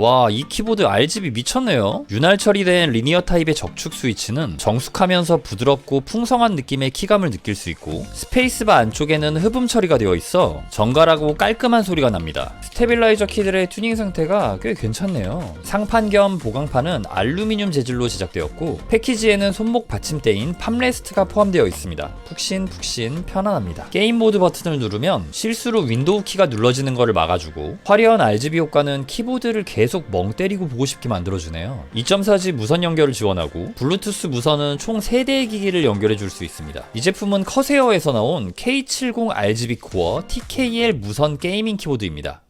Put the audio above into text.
와, 이 키보드 RGB 미쳤네요. 윤활 처리된 리니어 타입의 적축 스위치는 정숙하면서 부드럽고 풍성한 느낌의 키감을 느낄 수 있고 스페이스바 안쪽에는 흡음 처리가 되어 있어 정갈하고 깔끔한 소리가 납니다. 스테빌라이저 키들의 튜닝 상태가 꽤 괜찮네요. 상판 겸 보강판은 알루미늄 재질로 제작되었고 패키지에는 손목 받침대인 팜레스트가 포함되어 있습니다. 푹신푹신 편안합니다. 게임 모드 버튼을 누르면 실수로 윈도우 키가 눌러지는 것을 막아주고 화려한 RGB 효과는 키보드를 계속 멍 때리고 보고 싶게 만들어주네요. 2.4G 무선 연결을 지원하고 블루투스 무선은 총 3대의 기기를 연결해 줄 수 있습니다. 이 제품은 커세어에서 나온 K70 RGB 코어 TKL 무선 게이밍 키보드입니다.